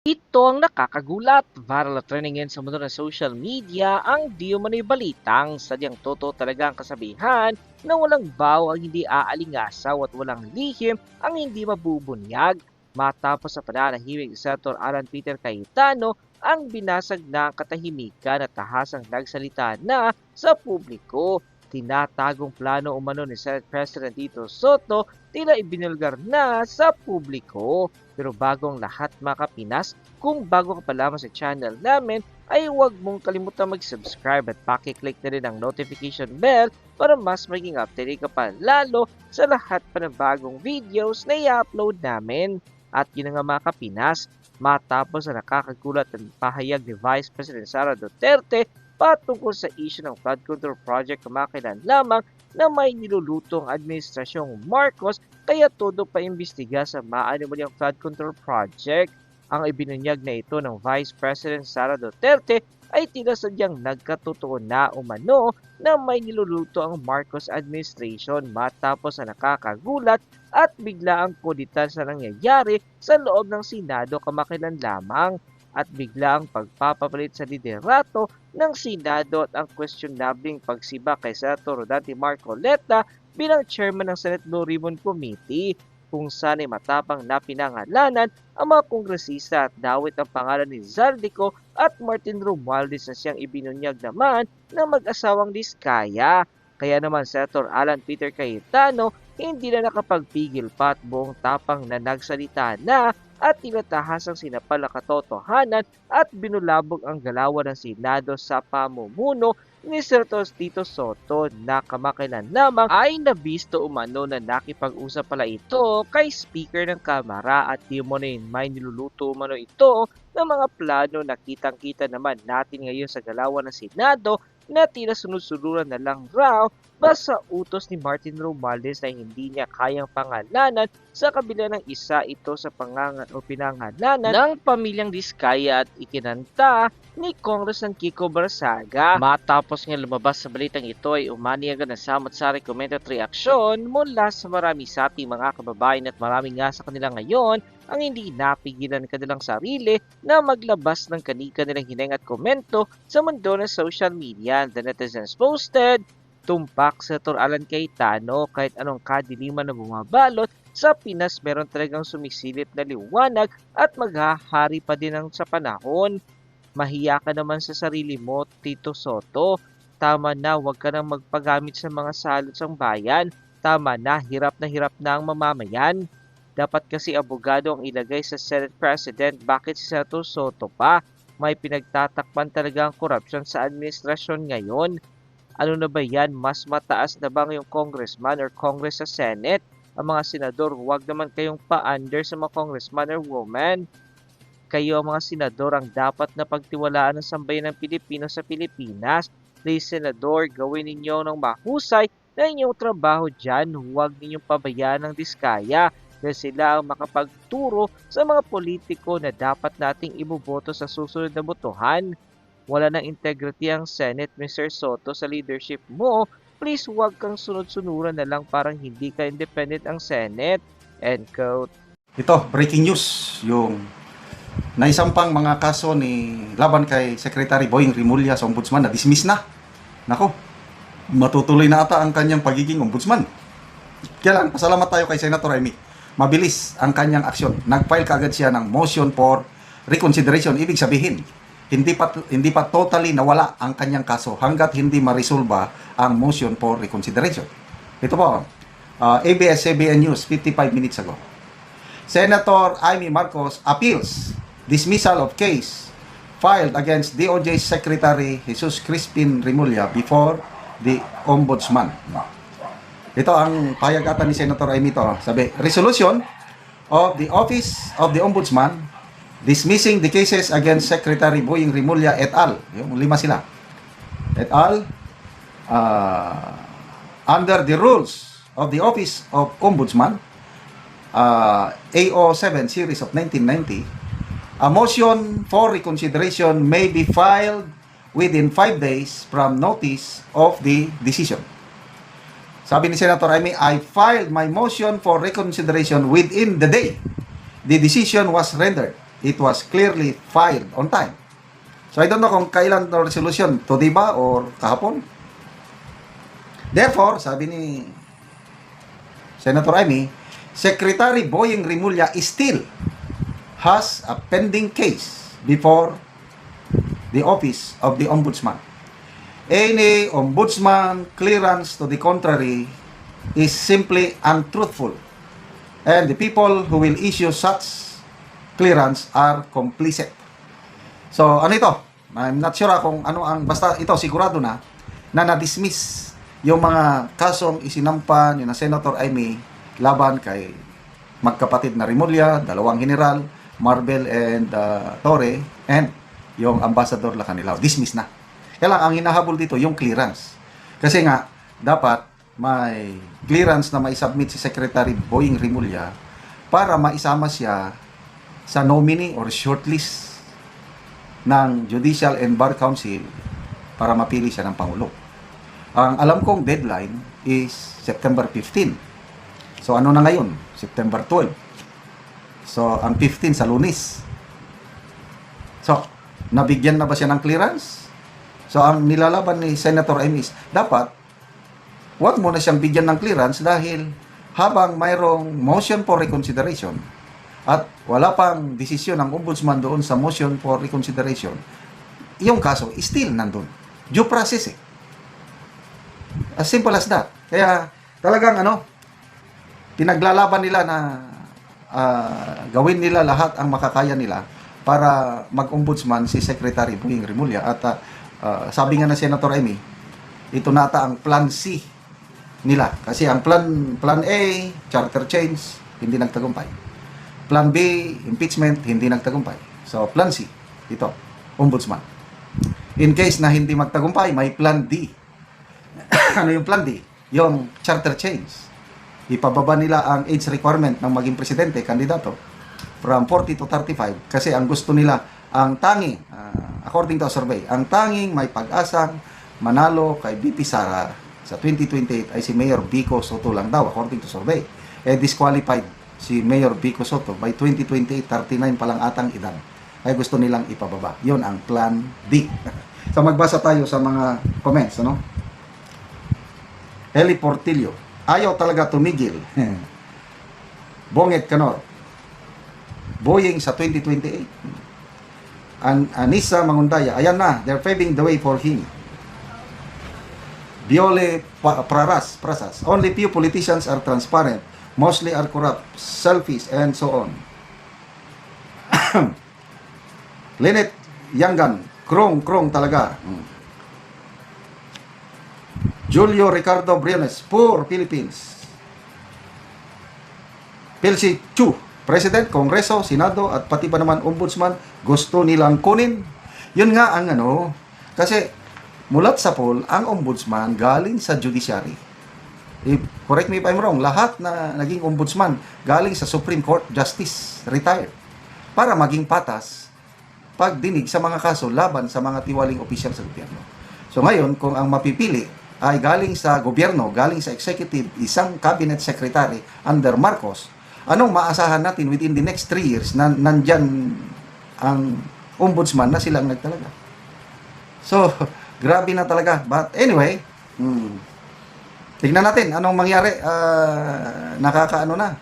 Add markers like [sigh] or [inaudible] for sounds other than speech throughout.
Ito ang nakakagulat. Viral na trending sa mundo ng social media ang di umano'y balitang sadyang totoo talaga ang kasabihan na walang baw ang hindi aalingasaw at walang lihim ang hindi mabubunyag. Matapos sa pananahimik ni Senator Alan Peter Cayetano ang binasag na katahimikan at tahasang nagsalita na sa publiko. Tinatagong plano umano ni Senate President Tito Soto tila ibinulgar na sa publiko. Pero bago ang lahat mga kapinas, kung bago ka pa lamang sa channel namin, ay huwag mong kalimutan mag-subscribe at pakiclick na rin ang notification bell para mas maging updated ka pa lalo sa lahat pa ng bagong videos na i-upload namin. At yun nga mga kapinas, matapos na nakakagulat ang pahayag ni Vice President Sara Duterte patungkol sa issue ng flood control project kumakilan lamang na may niluluto ang administrasyong Marcos kaya todo pa imbestiga sa maanomalyang flood control project. Ang ibinunyag na ito ng Vice President Sara Duterte ay tila sadyang nagkatotoo na umano na may niluluto ang Marcos administration matapos na nakakagulat at bigla ang kuditan sa nangyayari sa loob ng Senado kamakilan lamang at bigla ang pagpapapalit sa liderato ng Senado at ang questionabling pagsiba kay Senator Rodante Marcoleta bilang chairman ng Senate Blue Ribbon Committee kung saan ay matapang na pinangalanan ang mga kongresista at dawit ang pangalan ni Zaldico at Martin Romualdez na siyang ibinunyag naman ng mag-asawang Diskaya. Kaya naman Senator Alan Peter Cayetano hindi na nakapagpigil pa at buong tapang na nagsalita na at tinatahasang sinapal ang katotohanan at binulabog ang galawan ng Senado sa pamumuno ni Senator Tito Soto na kamakailan lamang ay nabisto umano na nakipag-usap pala ito kay Speaker ng Kamara at di mo na yun may niluluto umano ito ng mga plano na kitang-kita naman natin ngayon sa galawan ng Senado na tila sunod-sunuran na lang raw basta utos ni Martin Romualdez na hindi niya kayang pangalanan sa kabila ng isa ito sa pangangan o pinangalanan ng pamilyang Diskaya at ikinanta ni Congressman Kiko Barsaga. Matapos nga lumabas sa balitang ito ay umani agad ng samot-sari comment at reaksyon mula sa marami sa ating mga kababayan at marami nga sa kanila ngayon ang hindi napigilan ng kanilang sarili na maglabas ng kanika nilang hineng at komento sa mundo ng social media. The netizens posted, tumpak sa Tor Alan Cayetano kahit anong kadiliman na bumabalot sa Pinas meron talagang sumisilip na liwanag at maghahari pa din ang sa panahon. Mahiya ka naman sa sarili mo, Tito Soto. Tama na, huwag ka nang magpagamit sa mga salot ng bayan. Tama na, hirap na hirap na ang mamamayan. Dapat kasi abogado ang ilagay sa Senate President. Bakit si Senator Soto pa? May pinagtatakpan talaga ang korupsyon sa administrasyon ngayon. Ano na ba yan? Mas mataas na bang yung congressman or congress sa Senate? Ang mga senador, huwag naman kayong pa-under sa mga congressman or woman. Kayo ang mga senador ang dapat na pagtiwalaan ng sambayan ng Pilipino sa Pilipinas. Please, senador, gawin ninyo ng mahusay na inyong trabaho dyan. Huwag ninyong pabayaan ng diskaya dahil sila ang makapagturo sa mga politiko na dapat nating iboboto sa susunod na botohan. Wala ng integrity ang Senate, Mr. Soto, sa leadership mo. Please huwag kang sunod-sunuran na lang parang hindi ka independent ang Senate. End quote. Ito, breaking news, yung naisampang mga kaso ni laban kay Secretary Boying Rimulya sa ombudsman na dismiss na. Nako, matutuloy na ata ang kanyang pagiging ombudsman. Kaya pasalamat tayo kay Senator Amy. Mabilis ang kanyang aksyon. Nag-file kaagad siya ng motion for reconsideration. Ibig sabihin, hindi pa hindi pa totally nawala ang kanyang kaso hanggat hindi ma-resolve ang motion for reconsideration. Ito po, uh, ABS-CBN News 55 minutes ago. Senator Amy Marcos appeals dismissal of case filed against DOJ Secretary Jesus Crispin Rimulya before the Ombudsman. Ito ang payagatan ni Senator Amy to. Sabi, resolution of the Office of the Ombudsman dismissing the cases against Secretary Boying Rimulya et al. Yung lima sila. Et al. uh, under the rules of the Office of Ombudsman uh, AO7 series of 1990, a motion for reconsideration may be filed within five days from notice of the decision. Sabi ni Senator Amy, I filed my motion for reconsideration within the day the decision was rendered. it was clearly filed on time. So I don't know kung kailan the resolution, today ba or kahapon? Therefore, sabi ni Senator Amy, Secretary Boying Rimulya still has a pending case before the office of the Ombudsman. Any Ombudsman clearance to the contrary is simply untruthful. And the people who will issue such clearance are complicit. So, ano ito? I'm not sure kung ano ang, basta ito, sigurado na, na na-dismiss yung mga kasong isinampa ni na Senator Amy laban kay magkapatid na Rimulya, dalawang general, Marbel and uh, Torre, and yung Ambassador Lacanilao. Dismiss na. Kaya lang, ang hinahabol dito, yung clearance. Kasi nga, dapat may clearance na mai-submit si Secretary Boying Rimulya para maisama siya sa nominee or shortlist ng Judicial and Bar Council para mapili siya ng Pangulo. Ang alam kong deadline is September 15. So ano na ngayon? September 12. So ang 15 sa lunis. So, nabigyan na ba siya ng clearance? So ang nilalaban ni Senator Emis, dapat wag mo na siyang bigyan ng clearance dahil habang mayroong motion for reconsideration at wala pang desisyon ng ombudsman doon sa motion for reconsideration, yung kaso still nandun. Due process eh. As simple as that. Kaya talagang ano, pinaglalaban nila na ah, gawin nila lahat ang makakaya nila para mag-ombudsman si Secretary Buing Rimulya at ah, ah, sabi nga na Senator Amy, ito nata ang plan C nila kasi ang plan plan A, charter change, hindi nagtagumpay. Plan B, impeachment, hindi nagtagumpay. So plan C, ito, ombudsman. In case na hindi magtagumpay, may plan D. [coughs] ano yung plan D? Yung charter change. Ipababa nila ang age requirement ng maging presidente, kandidato, from 40 to 35 kasi ang gusto nila ang tanging ah, according to a survey ang tanging may pag-asang manalo kay BP Sara sa 2028 ay si Mayor Vico Soto lang daw according to survey. Eh disqualified si Mayor Vico Soto by 2028 39 pa lang atang edad. Ay gusto nilang ipababa. Yon ang plan D [laughs] so magbasa tayo sa mga comments ano? Eli Portillo ayaw talaga tumigil. [laughs] Bonget Canor Boeing sa 2028. An Anissa Mangundaya, ayan na, they're paving the way for him. Biole Praras, Prasas, only few politicians are transparent, mostly are corrupt, selfish, and so on. [coughs] Linet Yangan, krong, krong talaga. Hmm. Julio Ricardo Briones, poor Philippines. Pilsi Chu, President, Kongreso, Senado at pati pa naman Ombudsman gusto nilang kunin. Yun nga ang ano, kasi mulat sa poll, ang Ombudsman galing sa judiciary. If, correct me if I'm wrong, lahat na naging Ombudsman galing sa Supreme Court Justice, retired. Para maging patas pagdinig sa mga kaso laban sa mga tiwaling opisyal sa gobyerno. So ngayon, kung ang mapipili ay galing sa gobyerno, galing sa executive, isang cabinet secretary under Marcos, anong maasahan natin within the next 3 years na nandyan ang ombudsman na silang nagtalaga. So, [laughs] grabe na talaga. But anyway, hmm, tignan natin anong mangyari. Ah, nakakaano na.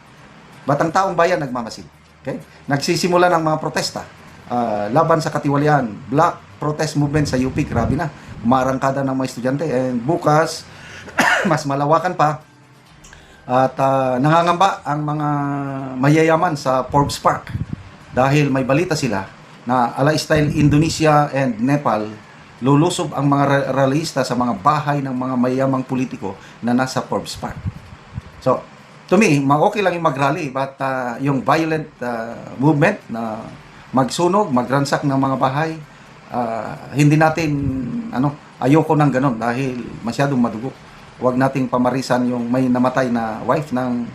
Ba't ang taong bayan nagmamasid? Okay? Nagsisimula ng mga protesta ah, laban sa katiwalian. Black protest movement sa UP, grabe na. Marangkada ng mga estudyante. And bukas, [coughs] mas malawakan pa, at ah, nangangamba ang mga mayayaman sa Forbes Park dahil may balita sila na ala style Indonesia and Nepal lulusob ang mga realista sa mga bahay ng mga mayayamang politiko na nasa Forbes Park. So, to me, okay lang yung mag-rally but ah, yung violent ah, movement na magsunog, magransak ng mga bahay, ah, hindi natin ano, ayoko ng ganun dahil masyadong madugo wag nating pamarisan yung may namatay na wife ng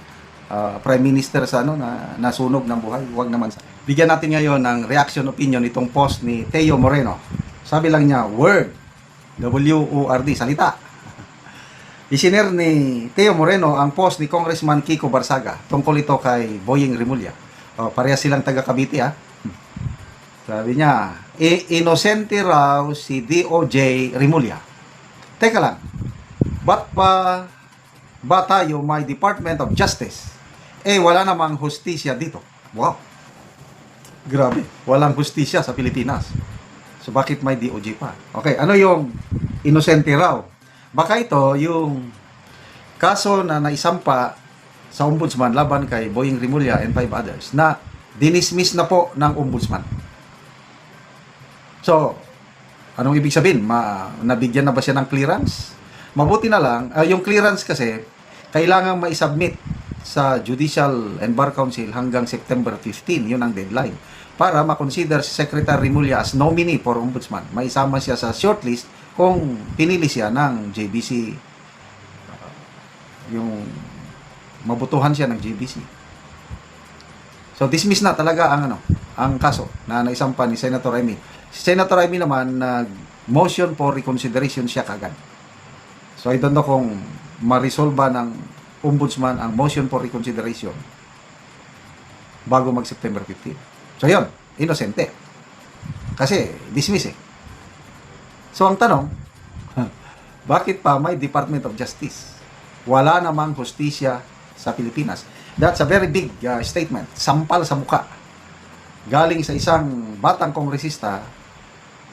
uh, prime minister sa ano na nasunog ng buhay. Wag naman. Bigyan natin ngayon ng reaction opinion itong post ni Teo Moreno. Sabi lang niya, word. W-O-R-D, salita. [laughs] Isiner ni Teo Moreno ang post ni Congressman Kiko Barsaga tungkol ito kay Boying Rimulya. O, parehas silang taga Cavite ha. [laughs] Sabi niya, "I- inosente raw si DOJ Rimulya. Teka lang, ba't pa ba tayo may Department of Justice? Eh, wala namang hustisya dito. Wow. Grabe, walang hustisya sa Pilipinas. So, bakit may DOJ pa? Okay, ano yung inosente raw? Baka ito yung kaso na naisampa sa ombudsman laban kay Boying Rimulya and five others na dinismiss na po ng ombudsman. So, anong ibig sabihin? Ma, nabigyan na ba siya ng clearance? Mabuti na lang, ah, yung clearance kasi, kailangan ma-submit sa Judicial and Bar Council hanggang September 15, yun ang deadline, para makonsider si Secretary Rimulya as nominee for ombudsman. Maisama siya sa shortlist kung pinili siya ng JBC, yung mabutuhan siya ng JBC. So dismiss na talaga ang ano, ang kaso na naisampa ni Senator Amy. Si Senator Amy naman nag motion for reconsideration siya kagad. So I don't know kung ma-resolve ng ombudsman ang motion for reconsideration bago mag September 15. So yun, inosente. Kasi dismiss eh. So ang tanong, [laughs] bakit pa may Department of Justice? Wala namang hustisya sa Pilipinas. That's a very big uh, statement. Sampal sa muka. Galing sa isang batang kongresista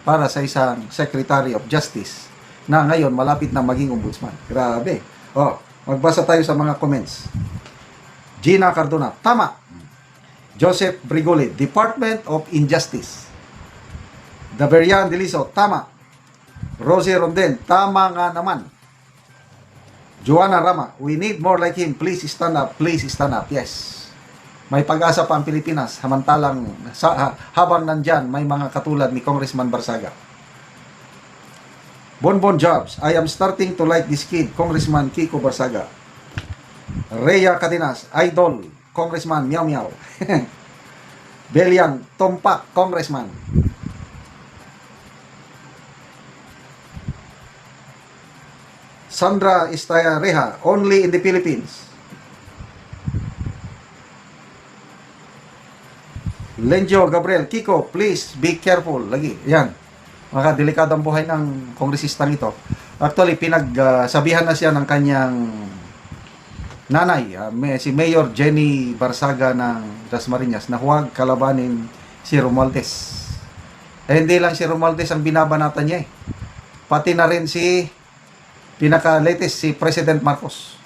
para sa isang Secretary of Justice na ngayon malapit na maging ombudsman. Grabe. Oh, magbasa tayo sa mga comments. Gina Cardona, tama. Joseph Brigoli, Department of Injustice. Daverian Deliso, tama. Rosie Ronden, tama nga naman. Joanna Rama, we need more like him. Please stand up. Please stand up. Yes. May pag-asa pa ang Pilipinas. Samantalang sa, ha- habang nandyan, may mga katulad ni Congressman Barsaga. Bonbon Jobs, I am starting to like this kid, Congressman Kiko Barsaga. Rhea Cadinas, Idol, Congressman Miao Miao. [laughs] Belian, Tompak, Congressman. Sandra Istaya Reha, only in the Philippines. Lenjo Gabriel, Kiko, please be careful. Lagi, yan. Mga delikado ang buhay ng kongresistang ito. Actually, pinagsabihan na siya ng kanyang nanay, ah, si Mayor Jenny Barsaga ng Dasmariñas na huwag kalabanin si Romualdez. Eh, hindi lang si Romualdez ang binabanatan niya eh. Pati na rin si pinaka-latest si President Marcos.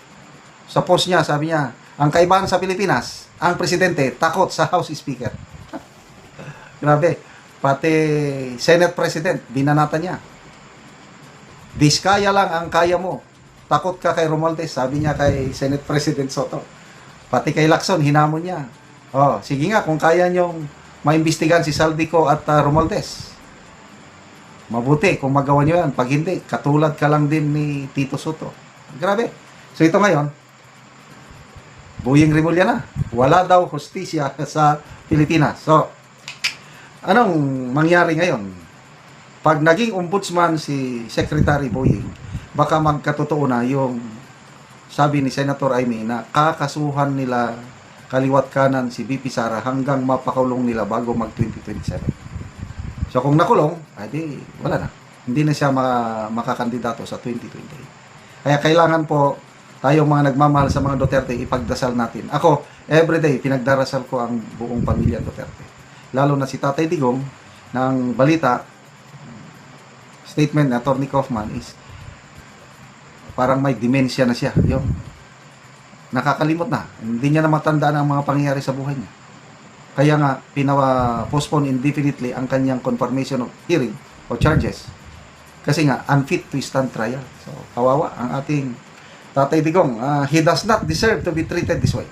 Sa post niya, sabi niya, ang kaibahan sa Pilipinas, ang presidente takot sa House Speaker. [laughs] Grabe. Pati Senate President, binanatan niya. Diskaya lang ang kaya mo. Takot ka kay Romualdez, sabi niya kay Senate President Soto. Pati kay Lacson, hinamon niya. Oh, sige nga, kung kaya niyong maimbestigan si Saldico at uh, Romualdez. Mabuti kung magawa niyo yan. Pag hindi, katulad ka lang din ni Tito Soto. Grabe. So ito ngayon, Buying Rimulya na. Wala daw hustisya [laughs] sa Pilipinas. So, anong mangyari ngayon? Pag naging ombudsman si Secretary Boying, baka magkatotoo na yung sabi ni Senator Aimee na kakasuhan nila kaliwat kanan si BP Sara hanggang mapakulong nila bago mag 2027. So kung nakulong, adi wala na. Hindi na siya maka- makakandidato sa 2028. Kaya kailangan po tayong mga nagmamahal sa mga Duterte ipagdasal natin. Ako, everyday pinagdarasal ko ang buong pamilya Duterte. Lalo na si Tatay Digong ng balita statement na Attorney Kaufman is parang may dementia na siya. Yung nakakalimot na. Hindi niya na matandaan ang mga pangyayari sa buhay niya. Kaya nga, pinawa-postpone indefinitely ang kanyang confirmation of hearing o charges. Kasi nga, unfit to stand trial. So, kawawa ang ating Tatay Digong. Ah, he does not deserve to be treated this way.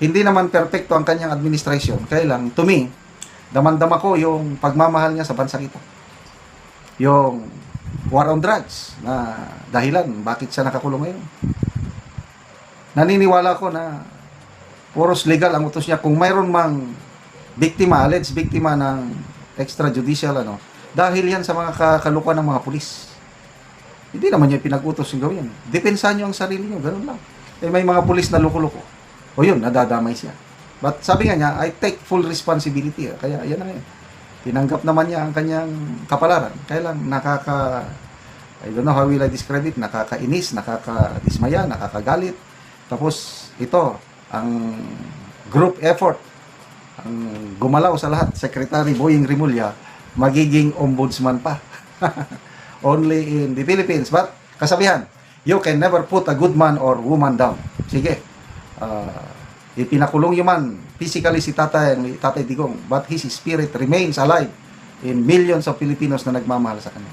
Hindi naman perfecto ang kanyang administration. Kaya lang, to me, damandama ko yung pagmamahal niya sa bansang ito. Yung war on drugs na dahilan bakit siya nakakulong ngayon. Naniniwala ko na puros legal ang utos niya. Kung mayroon mang biktima, alleged biktima ng extrajudicial ano, dahil yan sa mga kakalukuan ng mga pulis. Hindi naman niya pinag-utos yung gawin. Depensahan niyo ang sarili niyo, ganun lang. Eh, may mga pulis na loko-loko. O yun, nadadamay siya. But sabi nga niya, I take full responsibility. Kaya yan na yun. Tinanggap naman niya ang kanyang kapalaran. Kaya lang nakaka I don't know how will I describe it, nakakainis, nakakadismaya, nakakagalit. Tapos ito, ang group effort, ang gumalaw sa lahat, Secretary Boying Rimulya, magiging ombudsman pa. [laughs] Only in the Philippines. But, kasabihan, you can never put a good man or woman down. Sige. Ah, ipinakulong man physically si tatay, tatay Digong, but his spirit remains alive in millions of Filipinos na nagmamahal sa kanya.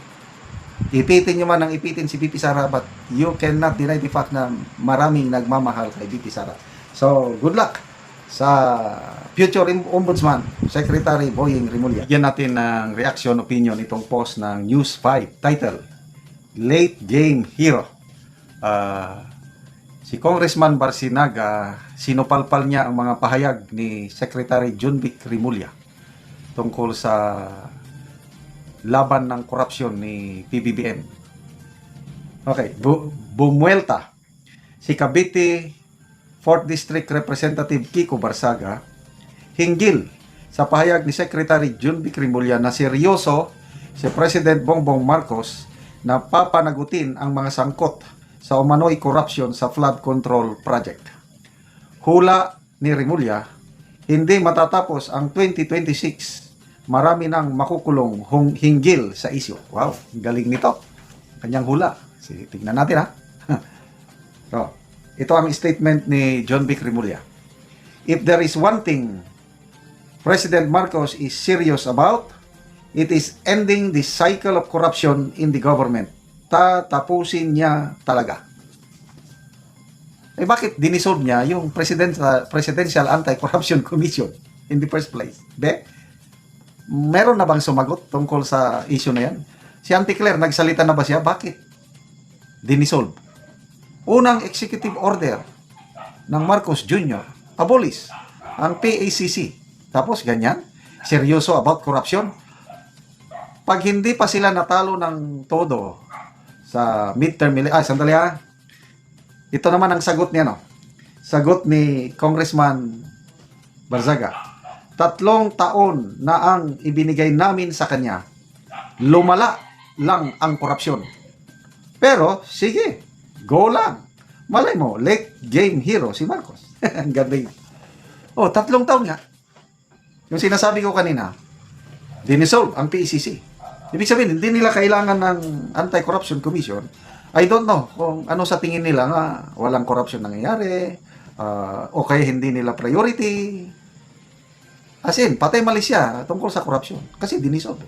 Ipitin nyo man ang ipitin si Bibi Sara, but you cannot deny the fact na maraming nagmamahal kay Bibi Sara. So, good luck sa future ombudsman, Secretary Boying Rimulya. Bigyan natin ng reaction opinion itong post ng News 5, title, Late Game Hero. Ah, si Congressman Barsinaga, sinupalpal niya ang mga pahayag ni Secretary Junvic Rimulya tungkol sa laban ng korupsyon ni PBBM. Okay, bu- bumuelta si Cavite 4th District Representative Kiko Barsaga hinggil sa pahayag ni Secretary Junvic Rimulya na seryoso si President Bongbong Marcos na papanagutin ang mga sangkot sa umano'y corruption sa flood control project. Hula ni Rimulya, hindi matatapos ang 2026 marami nang makukulong hung hinggil sa isyo. Wow, galing nito. Kanyang hula. Sige, tignan natin ha. [laughs] so, ito ang statement ni John Vic Rimulya. If there is one thing President Marcos is serious about, it is ending the cycle of corruption in the government. Tatapusin niya talaga. Eh bakit dinisolve niya yung Presidential, Presidential Anti-Corruption [laughs] Commission in the first place? Be, meron na bang sumagot tungkol sa issue na yan? Si Auntie Claire, nagsalita na ba siya? Bakit? Dinisolve. Unang executive order ng Marcos Jr. Abolis ang PACC. Tapos ganyan, seryoso about corruption. Pag hindi pa sila natalo ng todo sa midterm, ele- ah, sandali ah. Ito naman ang sagot niya, no? Sagot ni Congressman Barzaga. Tatlong taon na ang ibinigay namin sa kanya. Lumala lang ang korupsyon. Pero, sige, go lang. Malay mo, late game hero si Marcos. [laughs] ang galing. Oh, tatlong taon nga. Yung sinasabi ko kanina, dinisolve ang PECC. Ibig sabihin, hindi nila kailangan ng Anti-Corruption Commission. I don't know kung ano sa tingin nila nga walang corruption nangyayari, ah, o kaya hindi nila priority. As in, patay mali tungkol sa corruption. Kasi dinisolve.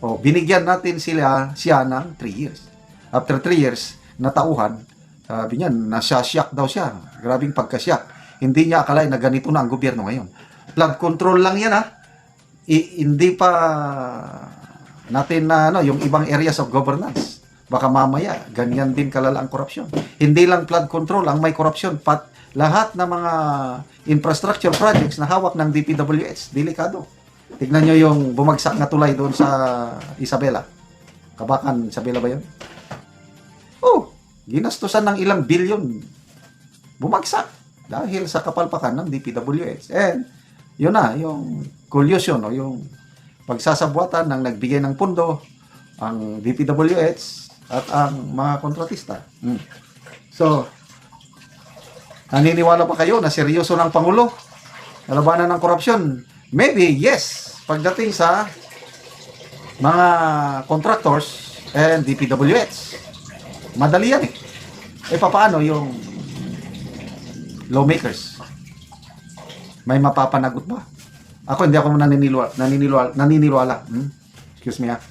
O, binigyan natin sila, siya ng 3 years. After 3 years, natauhan, sabi niya, nasya-shock daw siya. Grabing pagka-shock. Hindi niya akalain na ganito na ang gobyerno ngayon. Flood control lang yan ha. I- hindi pa natin na ano, yung ibang areas of governance. Baka mamaya, ganyan din kalala ang korupsyon. Hindi lang flood control ang may korupsyon, pat lahat ng mga infrastructure projects na hawak ng DPWH, delikado. Tignan nyo yung bumagsak na tulay doon sa Isabela. Kabakan, Isabela ba yun? Oh, ginastusan ng ilang bilyon. Bumagsak dahil sa kapalpakan ng DPWH. And yun na, yung collusion o yung pagsasabuatan ng nagbigay ng pundo ang DPWH at ang mga kontratista. Hmm. So, naniniwala pa kayo na seryoso ng Pangulo? Nalabanan ng korupsyon? Maybe, yes. Pagdating sa mga contractors and DPWH. Madali yan eh. Eh, paano yung lawmakers? May mapapanagot ba? Ako hindi ako naniniwala, naniniwala, naniniwala. Hmm? Excuse me ha.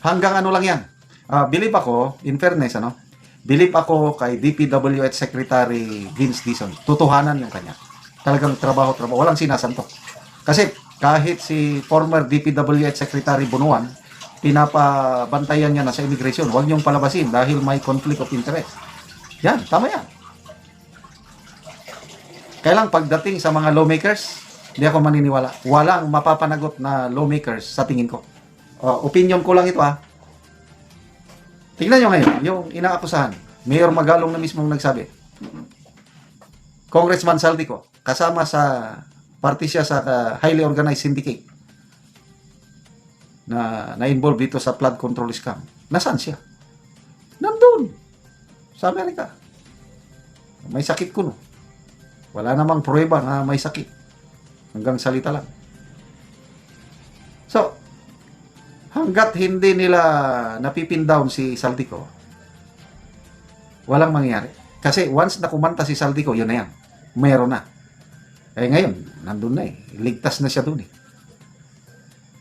Hanggang ano lang yan. Ah, believe ako, in fairness, ano? Believe ako kay DPWH Secretary Vince Dizon. Tutuhanan yung kanya. Talagang trabaho, trabaho. Walang sinasanto. Kasi kahit si former DPWH Secretary Bunuan, pinapabantayan niya na sa immigration. Huwag niyong palabasin dahil may conflict of interest. Yan, tama yan. Kailang pagdating sa mga lawmakers, hindi ako maniniwala. Walang mapapanagot na lawmakers sa tingin ko. Uh, opinion ko lang ito ha. Tingnan nyo ngayon, yung inaakusahan. Mayor Magalong na mismong nagsabi. Congressman Saldico, kasama sa party siya sa uh, highly organized syndicate. na na-involve dito sa flood control scam. Nasaan siya? Nandun. Sa Amerika. May sakit kuno. Wala namang prueba na may sakit. Hanggang salita lang. So, hanggat hindi nila napipin down si Saldico, walang mangyayari. Kasi once na kumanta si Saldico, yun na yan. Meron na. Eh ngayon, nandun na eh. Ligtas na siya dun eh.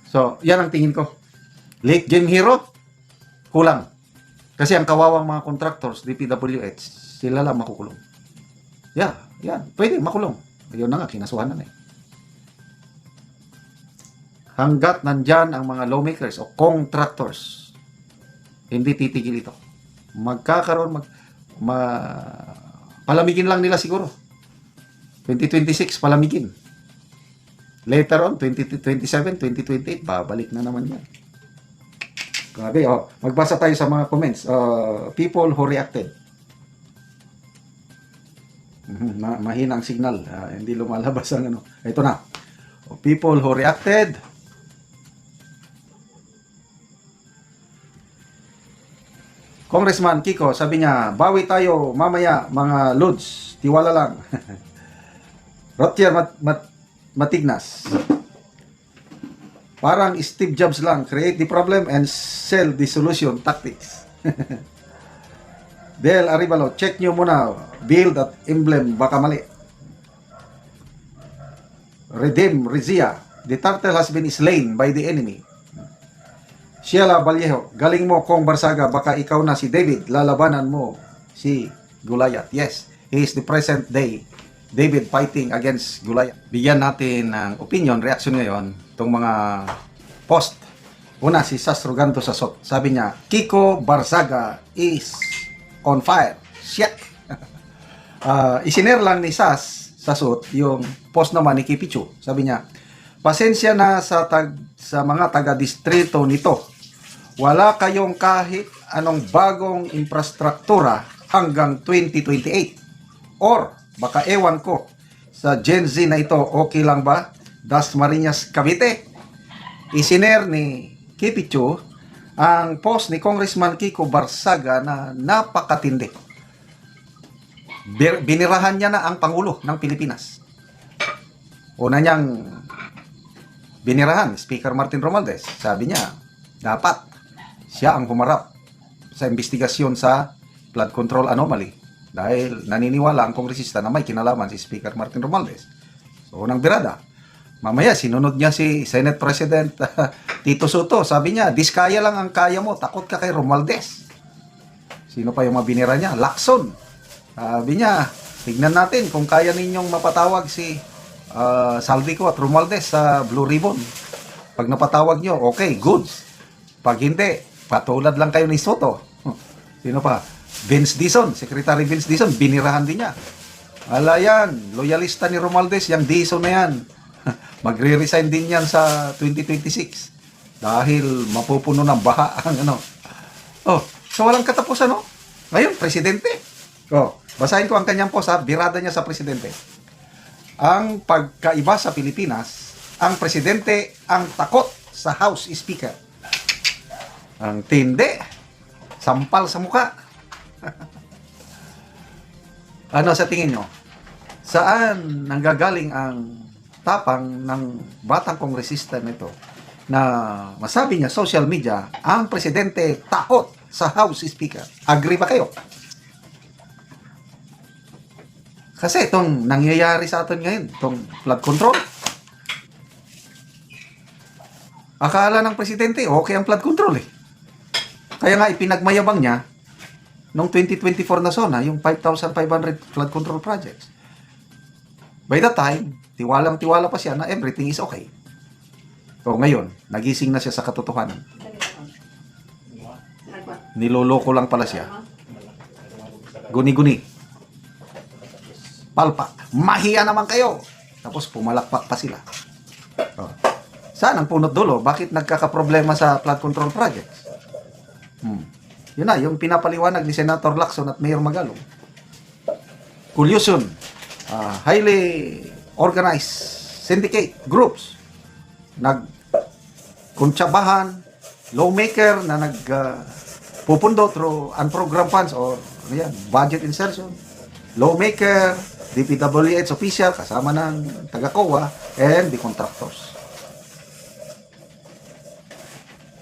So, yan ang tingin ko. Late game hero, kulang. Kasi ang kawawang mga contractors, DPWH, sila lang makukulong. Yeah, yan. Pwede, makulong. Yun na nga, kinasuhan na eh. Hanggat nandyan ang mga lawmakers o contractors, hindi titigil ito. Magkakaroon, mag, ma, palamigin lang nila siguro. 2026, palamigin. Later on, 2027, 2028, babalik na naman yan. Grabe, oh. Magbasa tayo sa mga comments. Uh, people who reacted. Mhm, Ma mahina ang signal. Ah, hindi lumalabas ang ano. Ito na. Oh, people who reacted. Congressman Kiko, sabi niya, bawi tayo mamaya mga lods. Tiwala lang. [laughs] Rotier Mat, Mat, Matignas. Parang Steve Jobs lang, create the problem and sell the solution tactics. [laughs] Del Arivalo, check nyo muna, build at emblem, baka mali. Redeem Rizia, the turtle has been slain by the enemy. Sheila Vallejo, galing mo kong Barsaga, baka ikaw na si David, lalabanan mo si Goliath. Yes, he is the present day David fighting against Goliath. Bigyan natin ng opinion, reaction ngayon, itong mga post. Una, si Sastro Ganto sa SOT. Sabi niya, Kiko Barsaga is on fire. Shit! [laughs] uh, isinare lang ni Sas sa SOT yung post naman ni Kipichu. Sabi niya, pasensya na sa, tag, sa mga taga-distrito nito. Wala kayong kahit anong bagong infrastruktura hanggang 2028. Or, baka ewan ko, sa Gen Z na ito, okay lang ba? Das Marinas, Cavite. Isiner ni Kipichu ang post ni Congressman Kiko Barsaga na napakatindi. Binirahan niya na ang Pangulo ng Pilipinas. Una niyang binirahan, Speaker Martin Romualdez. Sabi niya, dapat siya ang humarap sa investigasyon sa flood control anomaly dahil naniniwala ang kongresista na may kinalaman si Speaker Martin Romualdez. So, unang birada. Mamaya, sinunod niya si Senate President [laughs] Tito Soto. Sabi niya, diskaya lang ang kaya mo, takot ka kay Romualdez. Sino pa yung mabinira niya? Lacson. Sabi niya, tignan natin kung kaya ninyong mapatawag si uh, Saldico at Romualdez sa Blue Ribbon. Pag napatawag nyo, okay, good. Pag hindi, patulad lang kayo ni Soto. [laughs] Sino pa? Vince Dison, Secretary Vince Dison, binirahan din niya. Ala yan, loyalista ni Romualdez, yung Dison na yan. [laughs] Magre-resign din yan sa 2026 dahil mapupuno ng baha [laughs] ang ano. Oh, so walang katapusan, no? Ngayon, presidente. Oh, basahin ko ang kanyang post, ha? Birada niya sa presidente. Ang pagkaiba sa Pilipinas, ang presidente ang takot sa House Speaker. Ang tindi, sampal sa muka. [laughs] ano sa tingin nyo? Saan nanggagaling ang tapang ng batang kongresista nito na masabi niya social media, ang presidente takot sa House Speaker. Agree ba kayo? Kasi itong nangyayari sa atin ngayon, itong flood control. Akala ng presidente, okay ang flood control eh. Kaya nga ipinagmayabang niya noong 2024 na zona, yung 5,500 flood control projects. By that time, tiwalang tiwala pa siya na everything is okay. So ngayon, nagising na siya sa katotohanan. Niloloko lang pala siya. Guni-guni. Palpak. Mahiya naman kayo. Tapos pumalakpak pa sila. Oh. Saan ang punot dulo? Bakit nagkakaproblema sa flood control projects? Hmm. Yun na, yung pinapaliwanag ni Senator Lacson at Mayor Magalong. Collusion, uh, highly organized syndicate groups nag kuntsabahan, lawmaker na nag uh, pupundo through unprogrammed funds or ano yan, budget insertion, lawmaker, DPWH official kasama ng taga-COA and the contractors.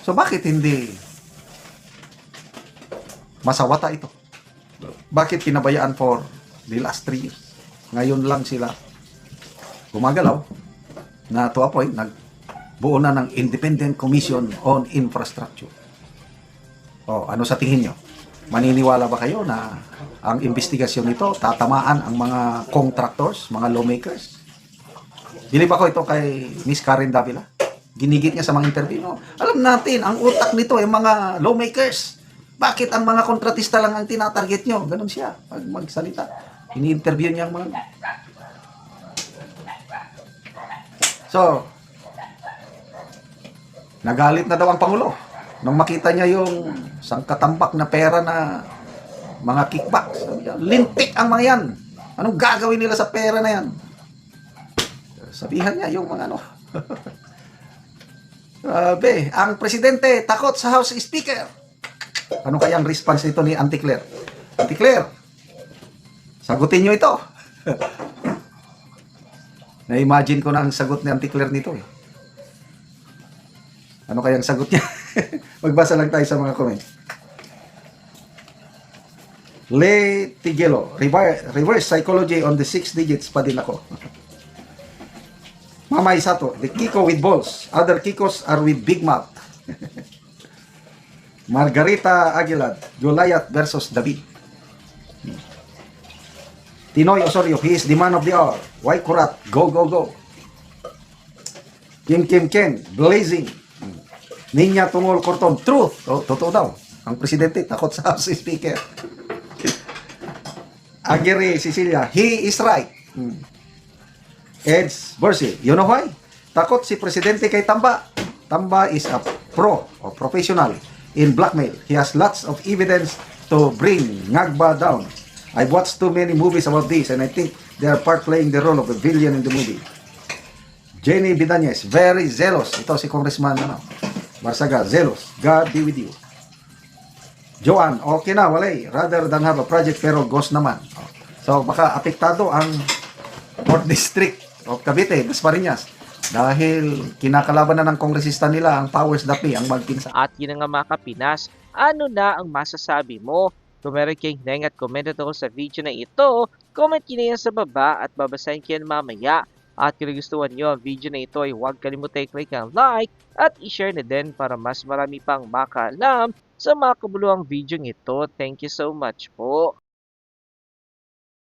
So bakit hindi masawata ito? Bakit pinabayaan for the last three years? Ngayon lang sila gumagalaw na to a point, nagbuo na ng Independent Commission on Infrastructure. O, ano sa tingin nyo? Maniniwala ba kayo na ang investigasyon nito tatamaan ang mga contractors, mga lawmakers? Bilib ako ito kay Miss Karen Davila. Ginigit niya sa mga interview. No? Alam natin, ang utak nito ay mga lawmakers. Bakit ang mga kontratista lang ang tinatarget nyo? Ganon siya pag magsalita. Ini-interview niya ang mga... So, nagalit na daw ang Pangulo nung makita niya yung sangkatambak na pera na mga kickback. Sabi niya, lintik ang mga yan. Anong gagawin nila sa pera na yan? Sabihan niya yung mga ano. [laughs] Sabi, ang presidente takot sa House Speaker. Ano kaya ang response nito ni Auntie Claire? Auntie Claire, sagutin niyo ito. [laughs] Na-imagine ko na ang sagot ni Auntie Claire nito eh. Ano kayang sagot niya? [laughs] Magbasa lang tayo sa mga comment. Le Tigelo, reverse, reverse psychology on the six digits pa din ako. [laughs] Mama Isato, the Kiko with balls. Other Kikos are with big mouth. [laughs] Margarita Aguilar, Goliath versus David. Tinoy Osorio, he is the man of the hour. Why Kurat? Go, go, go. Kim Kim Ken, blazing. Ninya Tungol Corton, truth. Oh, totoo daw. Ang presidente takot sa [laughs] House Speaker. Aguirre Cecilia, he is right. Hmm. Eds Borsi, you know why? Takot si presidente kay Tamba. Tamba is a pro or professional in blackmail. He has lots of evidence to bring Ngagba down. I've watched too many movies about this and I think they are part playing the role of a villain in the movie. Jenny Bidañez, very zealous. Ito si Congressman ano, Barsaga, zealous. God be with you. Joanne, okay na, walay. Rather than have a project pero ghost naman. So, baka apektado ang 4th District of Cavite, Dasmariñas. Dahil kinakalaban na ng kongresista nila ang powers that be, ang magpinsa. At yun na nga mga kapinas, ano na ang masasabi mo? Kung meron kayong neng at comment ako sa video na ito, comment nyo na sa baba at babasahin ko mamaya. At kung gustuhan nyo ang video na ito ay huwag kalimutan i-click ang like at i-share na din para mas marami pang makaalam sa mga kabuluhang video ito. Thank you so much po.